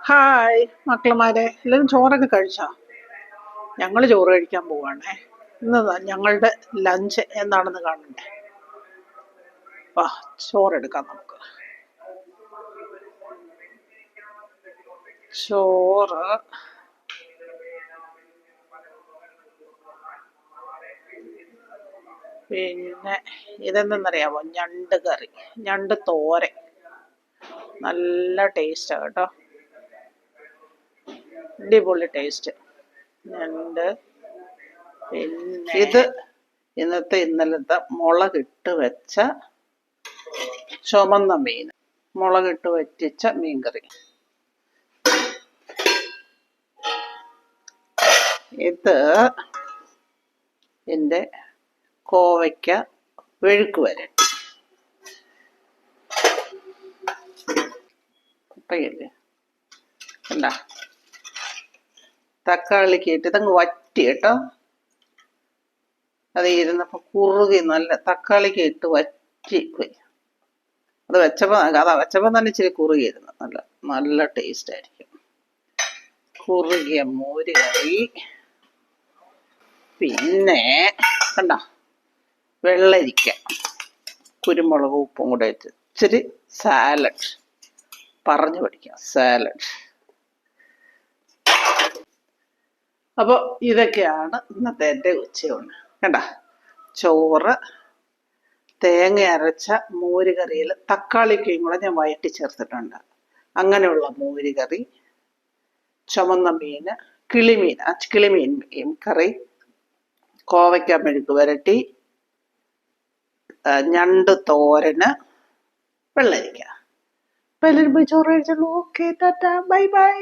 Hi മക്കളുമാരെ. എല്ലാവരും ചോറൊക്കെ കഴിച്ചോ? ഞങ്ങൾ ചോറ് കഴിക്കാൻ പോവാണേ. ഇന്ന് ഞങ്ങളുടെ ലഞ്ച് എന്താണെന്ന് കാണണ്ടേ? വാ ചോറെടുക്കാം നമുക്ക്. ചോറ്. പിന്നെ ഇതെന്തെന്നറിയാമോ ഞണ്ട് കറി ഞണ്ട് തോരൻ. നല്ല ടേസ്റ്റാണ് കേട്ടോ. അടിപൊളി ടേസ്റ്റ് പിന്നെ ഇത് ഇന്നത്തെ ഇന്നലത്തെ മുളകിട്ട് വെച്ച ചുമന്ന മീൻ. മുളകിട്ട് വറ്റിച്ച മീൻകറി. ഇത് എന്റെ കോവയ്ക്ക വെഴുക്ക് വരട്ടി. കുപ്പയില്ലേ കണ്ട? തക്കാളിക്ക് ഇട്ട് ഇതങ്ങ് വറ്റി കേട്ടോ. അത് ഇരുന്നപ്പോൾ കുറുകി നല്ല തക്കാളിക്ക് ഇട്ട് വറ്റി പോയി. അത് വെച്ചപ്പോൾ അതാ വെച്ചപ്പോ തന്നെ ഇച്ചിരി കുറുകിയിരുന്നു. നല്ല നല്ല ടേസ്റ്റ് ആയിരിക്കും. കുറുകിയ മോര് കറി. പിന്നെ കണ്ട? വെള്ളരിക്ക കുരുമുളക് ഉപ്പും കൂടെ ഇട്ട് ഇച്ചിരി സാലഡ് പറഞ്ഞു പഠിക്കാം. സാലഡ് അപ്പോൾ ഇതൊക്കെയാണ് ഇന്നത്തെ എന്റെ ഉച്ചയൂണ്. കണ്ട? ചോറ് തേങ്ങ അരച്ച മോരുകറിയിൽ തക്കാളിക്കയും കൂടെ ഞാൻ വയറ്റി ചേർത്തിട്ടുണ്ട് അങ്ങനെയുള്ള മോരുകറി ചുമന്ന മീൻ കിളിമീൻ കിളിമീൻ മീൻ കറി കോവയ്ക്ക മെഴുക്ക് വരട്ടി ഞണ്ട് തോരന് വെള്ളരിക്ക. എല്ലാവരും പോയി ചോറ് കഴിച്ചുള്ളൂ ഓക്കെ ടാറ്റ ബൈ ബൈ